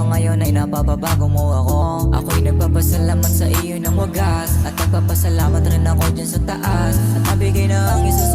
Pero ngayon ay napapabago mo ako. Ako'y nagpapasalamat sa iyo ng wagas At nagpapasalamat rin ako dyan sa taas. At nabigay na ang isa